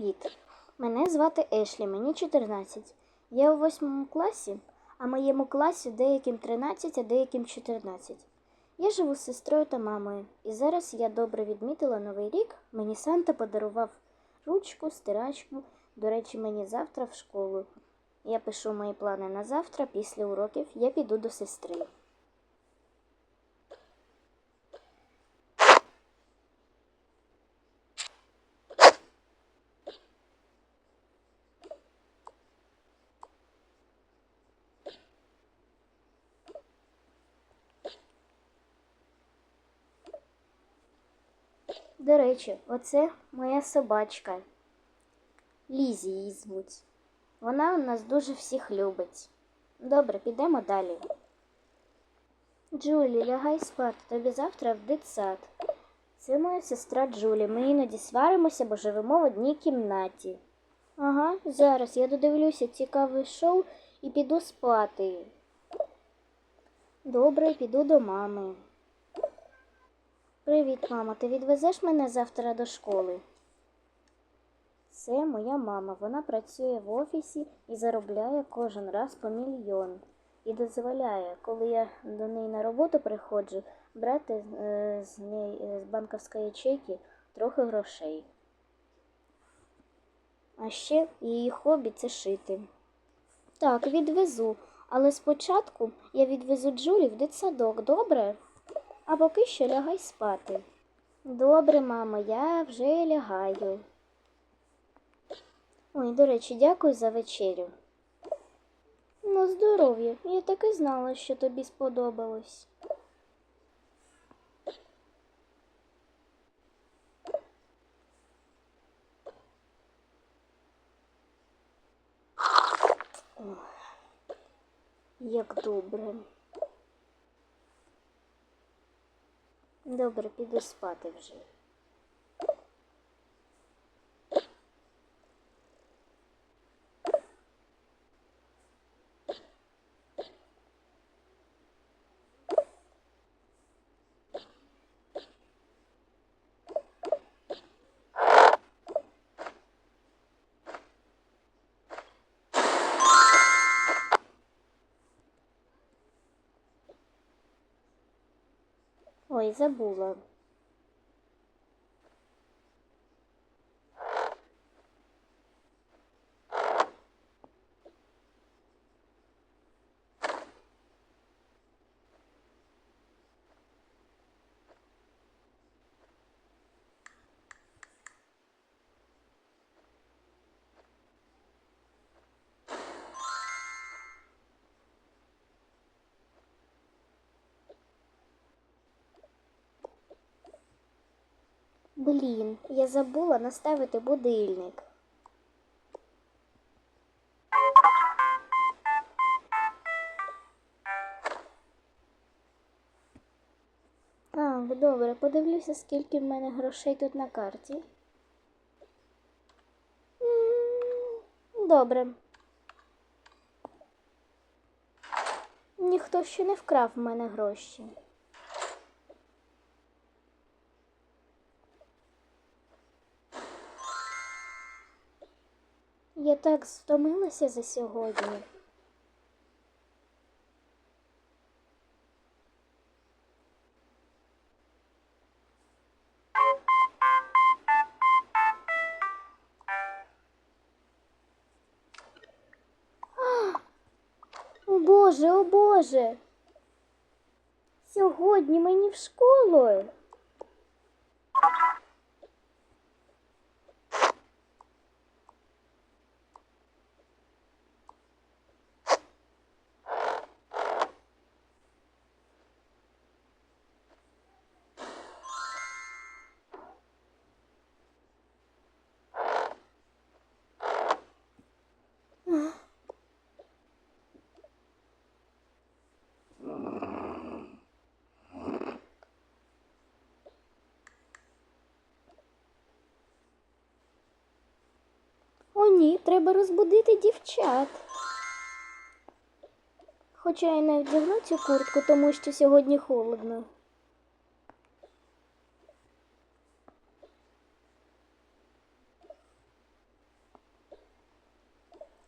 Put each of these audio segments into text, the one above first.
Привіт! Мене звати Ешлі, мені 14. Я у восьмому класі, а моєму класі деяким 13, а деяким 14. Я живу з сестрою та мамою, і зараз я добре відмітила новий рік. Мені Санта подарував ручку, стирачку. До речі, мені завтра в школу. Я пишу мої плани на завтра, після уроків я піду до сестри. До речі, оце моя собачка. Лізі її звуть. Вона у нас дуже всіх любить. Добре, підемо далі. Джулі, лягай спати, тобі завтра в дитсад. Це моя сестра Джулі. Ми іноді сваримося, бо живемо в одній кімнаті. Ага, зараз я додивлюся цікаве шоу і піду спати. Добре, піду до мами. Привіт, мамо. Ти відвезеш мене завтра до школи? Це моя мама. Вона працює в офісі і заробляє кожен раз по мільйон. І дозволяє, коли я до неї на роботу приходжу, брати е, з неї е, з банківської ячейки трохи грошей. А ще її хобі це шити. Так, відвезу. Але спочатку я відвезу Джулі в дитсадок, добре? А поки що лягай спати. Добре, мамо, я вже лягаю. Ой, до речі, дякую за вечерю. На здоров'я. Я так і знала, що тобі сподобалось. Як добре. Добре, піду спати вже. Ой, забула. Блін, я забула наставити будильник. Так, добре, подивлюся, скільки в мене грошей тут на карті. М, Добре. Ніхто ще не вкрав в мене гроші. Я так стомилася за сьогодні. О Боже, о Боже! Сьогодні мені в школу. Ні, треба розбудити дівчат. Хоча я не вдягну цю куртку, тому що сьогодні холодно.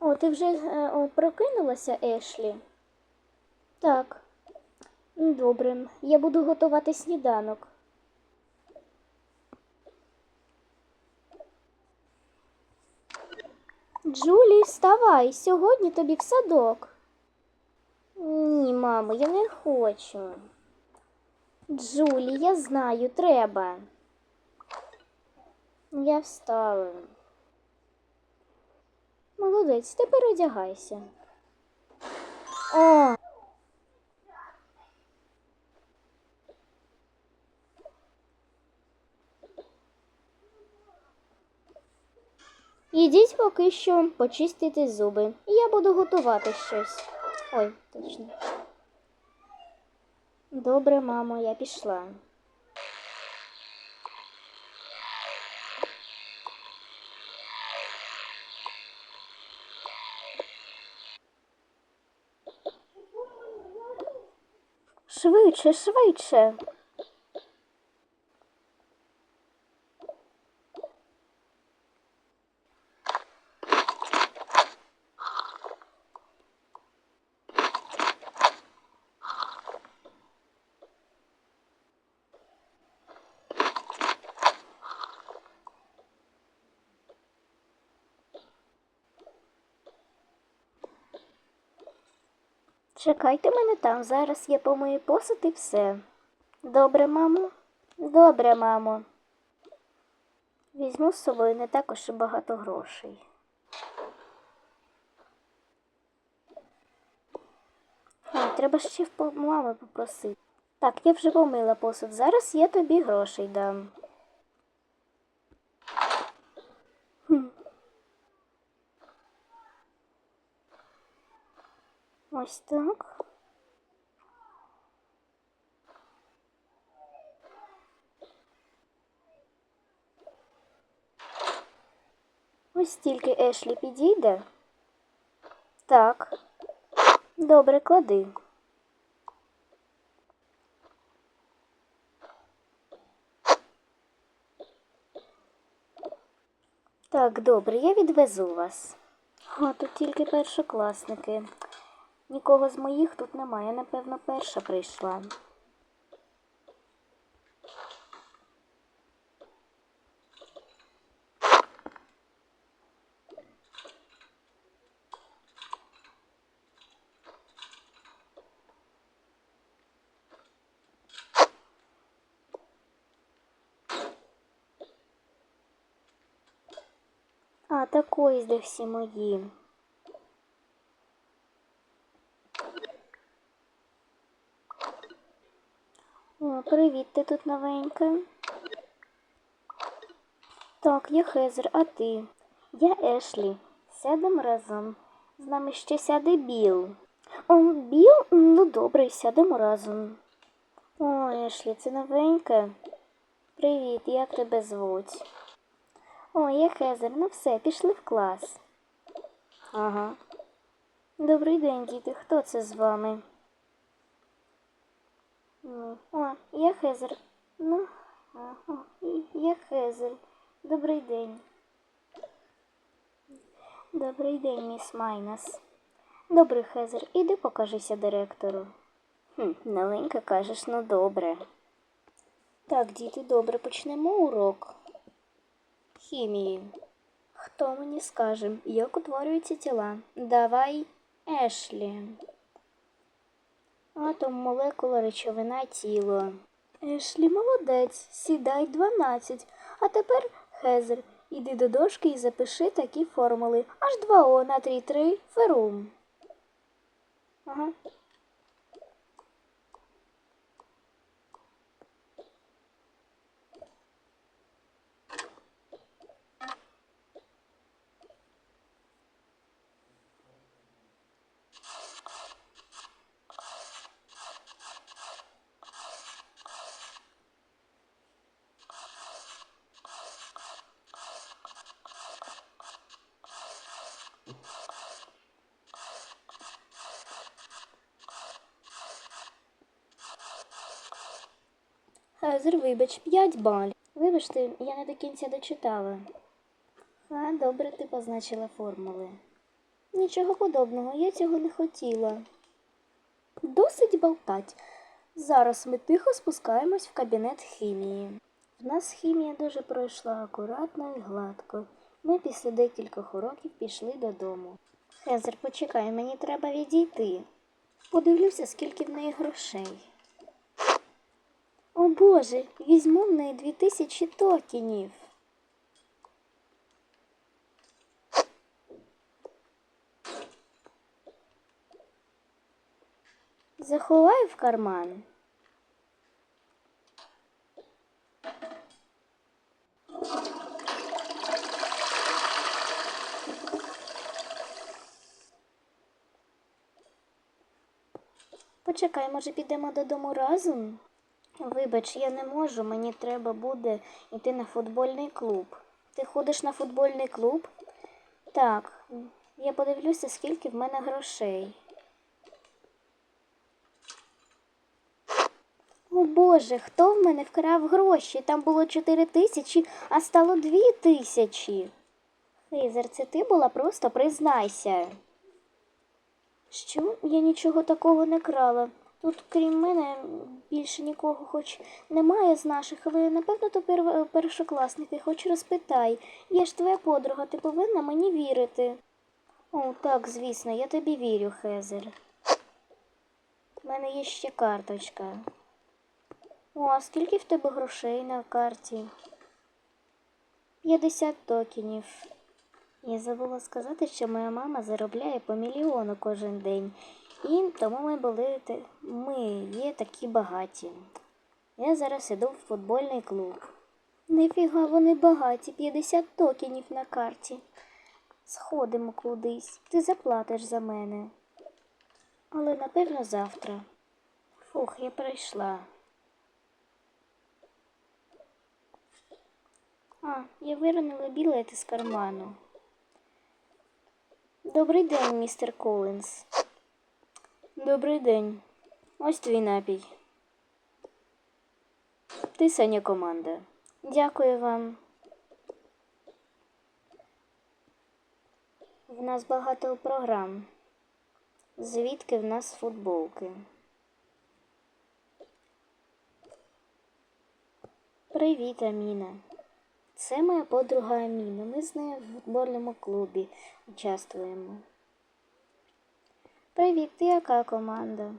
О, ти вже е, о, прокинулася, Ешлі? Так. Добре, я буду готувати сніданок. Джулі, вставай, сьогодні тобі в садок. Ні, мамо, я не хочу. Джулі, я знаю, треба. Я встала. Молодець, тепер одягайся. О! Ідіть поки що почистити зуби. І Я буду готувати щось. Ой, точно. Добре, мамо, я пішла. Швидше, швидше. Чекайте мене там, зараз я помию посуд і все. Добре, мамо? Добре, мамо. Візьму з собою не також багато грошей. Ой, треба ще в мами попросити. Так, я вже помила посуд. Зараз я тобі грошей дам. Хм. Ось так. Ось стільки Ешлі підійде. Так. Добре, клади. Так, добре, я відвезу вас. О, тут тільки першокласники. Нікого з моїх тут немає, напевно, перша прийшла. А, так де всі мої. О, привіт, ти тут новенька. Так, я Хезер, а ти? Я Ешлі. Сядемо разом. З нами ще сяде Біл. О, Біл? Ну добре, сядемо разом. О, Ешлі, це новенька. Привіт, як тебе звуть? О, я Хезер, ну все, пішли в клас. Ага. Добрий день, діти. Хто це з вами? О, я Хезер. Ну, ага, я Хезер. Добрий день. Добрий день, міс Майнас. Добрий Хезер, іди покажися директору. Хм, Новенька кажеш, ну добре. Так, діти, добре, почнемо урок. Хімії. Хто мені скаже, як утворюються тіла? Давай, Ешлі. Атом, молекула, речовина, тіло. Ешлі, молодець, сідай 12. А тепер, Хезер, іди до дошки і запиши такі формули. H2O на 3,3 ферум. Ага. Хезер, вибач, 5 балів. Вибачте, я не до кінця дочитала. А, добре, ти позначила формули. Нічого подобного, я цього не хотіла. Досить болтать. Зараз ми тихо спускаємось в кабінет хімії. В нас хімія дуже пройшла акуратно і гладко. Ми після декількох уроків пішли додому. Хезер, почекай, мені треба відійти. Подивлюся, скільки в неї грошей. Боже, візьму в неї дві тисячі токенів. Заховай в карман. Почекай, може підемо додому разом? Вибач, я не можу, мені треба буде йти на футбольний клуб. Ти ходиш на футбольний клуб? Так, я подивлюся, скільки в мене грошей. О Боже, хто в мене вкрав гроші? Там було чотири тисячі, а стало дві тисячі. Хейзер, це ти була просто признайся. Що? Я нічого такого не крала. Тут, крім мене, більше нікого хоч немає з наших, але напевно то пер... першокласники, хоч розпитай. Я ж твоя подруга, ти повинна мені вірити. О, так, звісно, я тобі вірю, Хезер. У мене є ще карточка. О, а скільки в тебе грошей на карті? 50 токенів. Я забула сказати, що моя мама заробляє по мільйону кожен день. І тому ми були ми є такі багаті. Я зараз іду в футбольний клуб. Нифіга вони багаті, 50 токенів на карті. Сходимо кудись, ти заплатиш за мене. Але напевно завтра. Фух, я прийшла. А, я виронила білет із карману. Добрий день, містер Колінс. Добрий день. Ось твій напій. Ти Саня команда. Дякую вам. В нас багато програм. Звідки в нас футболки? Привіт, Аміна. Це моя подруга Аміна. Ми з нею в футбольному клубі участвуємо. Привіт, ти яка команда?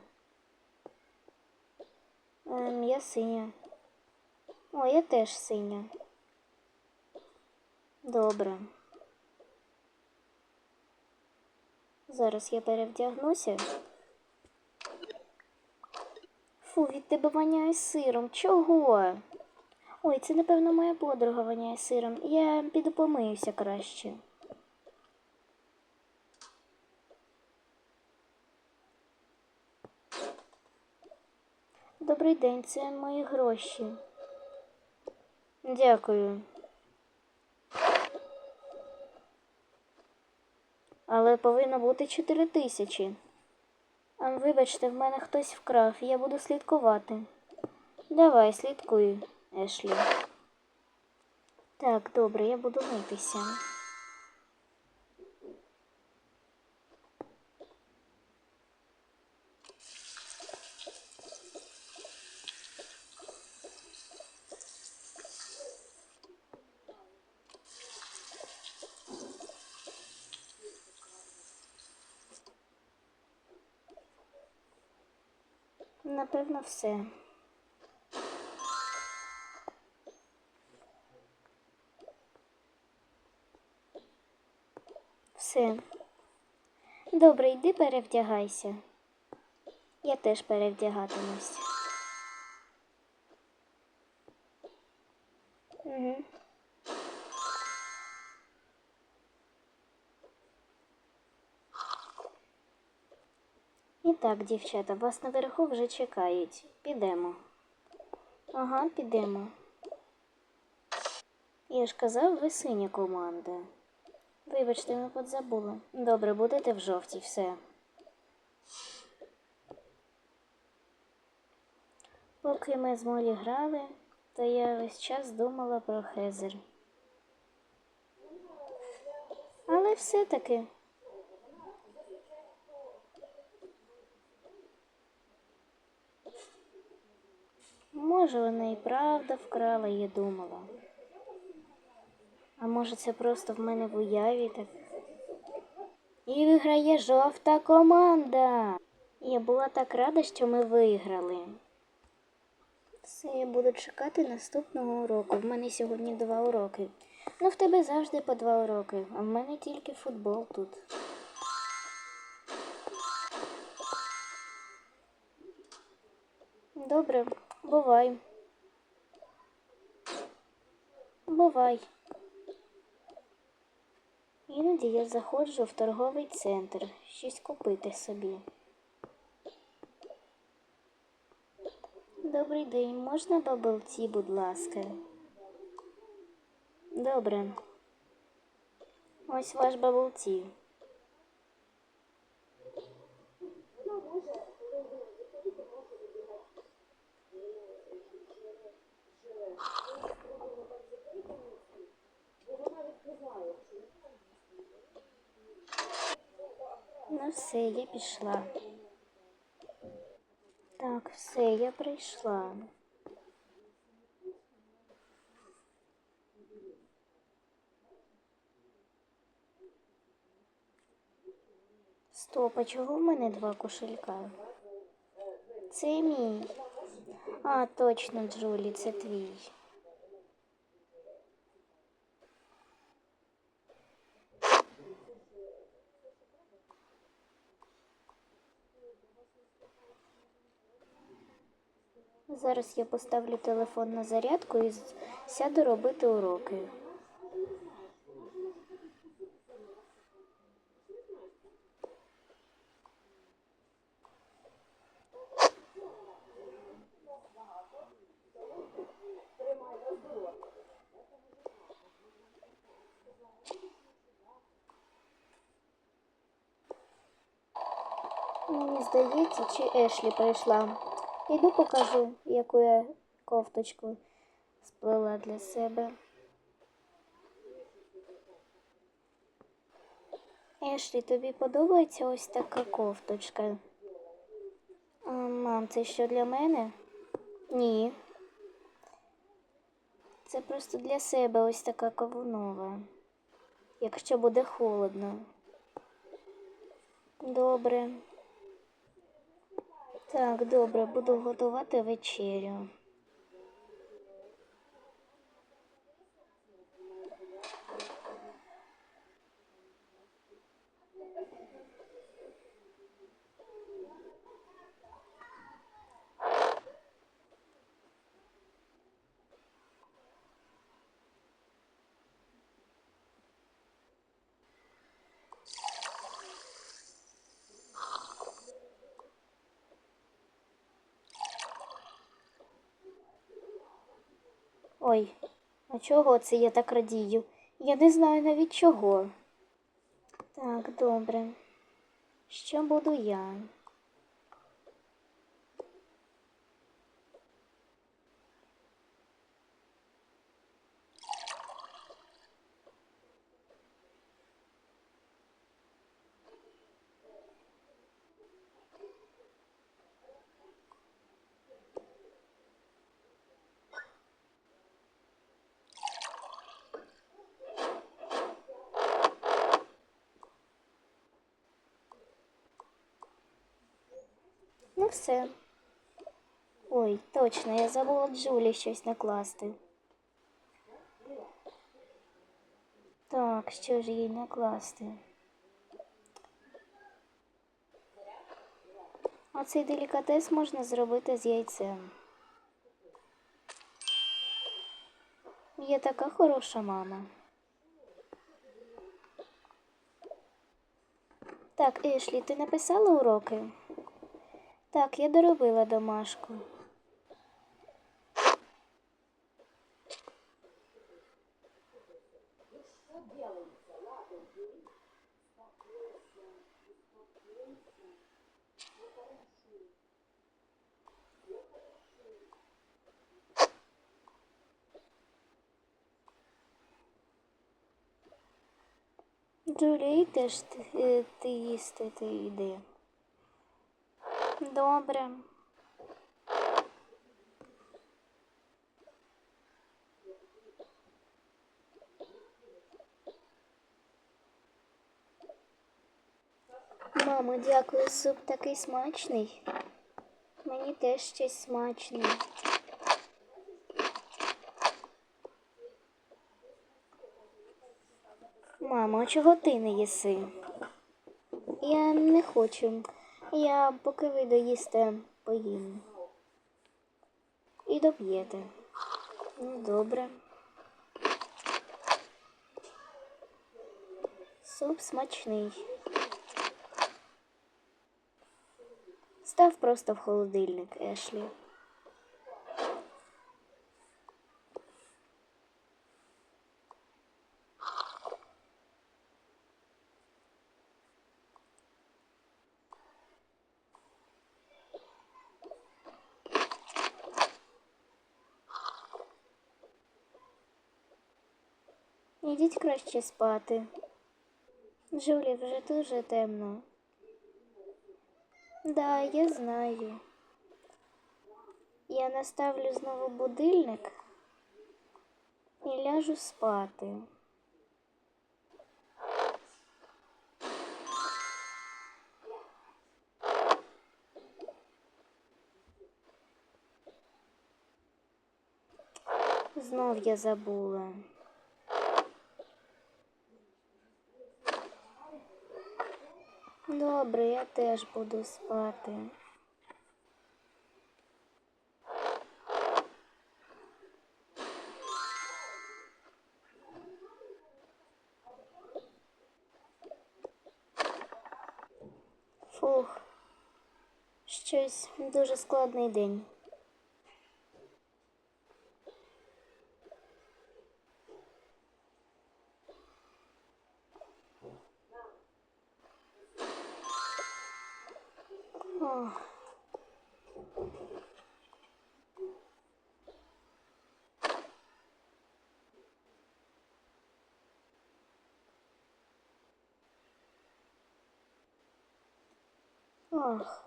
Ем, я синя. О, я теж синя. Добре. Зараз я перевдягнуся. Фу, від тебе воняє сиром. Чого? Ой, це, напевно, моя подруга воняє сиром. Я піду помиюся краще. Добрий день, це мої гроші. Дякую. Але повинно бути чотири тисячі. А, Вибачте, в мене хтось вкрав, я буду слідкувати. Давай, слідкуй, Ешлі. Так, добре, я буду митися. Напевно, все. Все. Добре, йди перевдягайся. Я теж перевдягатимусь. Так, дівчата, вас наверху вже чекають. Підемо. Ага, підемо. Я ж казав, ви синя команда. Вибачте, ми подзабули. Добре, будете в жовтій, все. Поки ми з Молі грали, то я весь час думала про Хезер. Але все-таки може вона і правда вкрала, я думала. А може це просто в мене в уяві так. І виграє жовта команда. Я була так рада, що ми виграли. Все, я буду чекати наступного уроку. В мене сьогодні два уроки. Ну, в тебе завжди по два уроки, а в мене тільки футбол тут. Добре, бувай. Бувай. Іноді я заходжу в торговий центр щось купити собі. Добрий день, можна бабл-ті, будь ласка? Добре. Ось ваш бабл-ті. Все, я пішла. Так, все, я прийшла. Стоп, а чого в мене два кошелька? Це мій. А, точно, Джулі, це твій. Зараз я поставлю телефон на зарядку і сяду робити уроки. Мені здається, чи Ешлі прийшла. Іду покажу, яку я кофточку сплела для себе. Ешлі, тобі подобається ось така кофточка? Мам, це що для мене? Ні. Це просто для себе ось така кавунова. Якщо буде холодно. Добре. Так, добре, буду готувати вечерю. Ой, а чого це я так радію? Я не знаю навіть чого. Так, добре. Що буду я? Ну все. Ой, точно, я забула Джулі щось накласти. Так, що ж їй накласти? Оцей делікатес можна зробити з яйцем. Я така хороша мама. Так, Ешлі, ти написала уроки? Так, я доробила домашку. Джулі, теж ти, е, ти їсти ти йди добре. Мамо, дякую, суп такий смачний. Мені теж щось смачне. Мамо, а чого ти не їси? Я не хочу. Я поки ви доїсте, поїм. І доб'єте. Ну, добре. Суп смачний. Став просто в холодильник, Ешлі. Ідіть краще спати. Джулі, вже дуже темно. Да, я знаю. Я наставлю знову будильник і ляжу спати. Знов я забула. Добре, я теж буду спати. Фух, щось дуже складний день. Ах,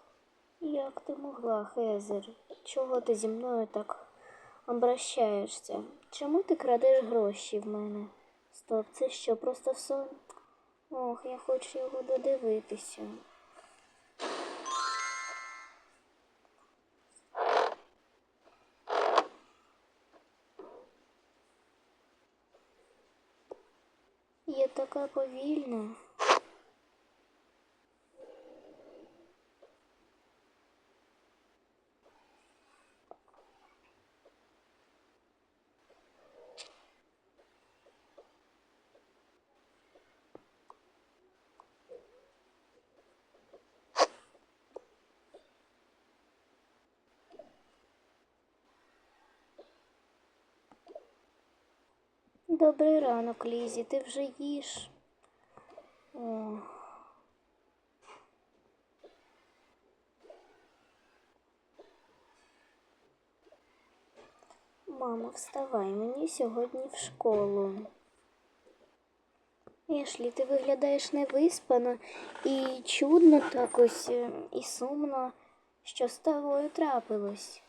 як ти могла, Хезер? Чого ти зі мною так обращаєшся? Чому ти крадеш гроші в мене? Стоп, це що, просто сон? Ох, я хочу його додивитися. Я така повільна. Добрий ранок, Лізі, ти вже їш. О. Мамо, вставай, мені сьогодні в школу. Ешлі, ти виглядаєш невиспано і чудно так ось е, і сумно, що з тобою трапилось.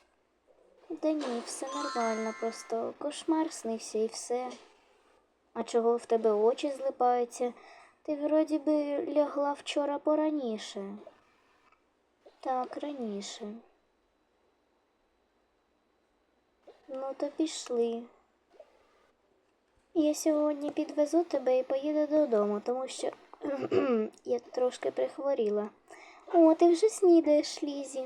Да ні, все нормально, просто кошмар снився і все. А чого в тебе очі злипаються? Ти вроді би лягла вчора пораніше. Так, раніше. Ну, то пішли. Я сьогодні підвезу тебе і поїду додому, тому що я трошки прихворіла. О, ти вже снідаєш, Лізі.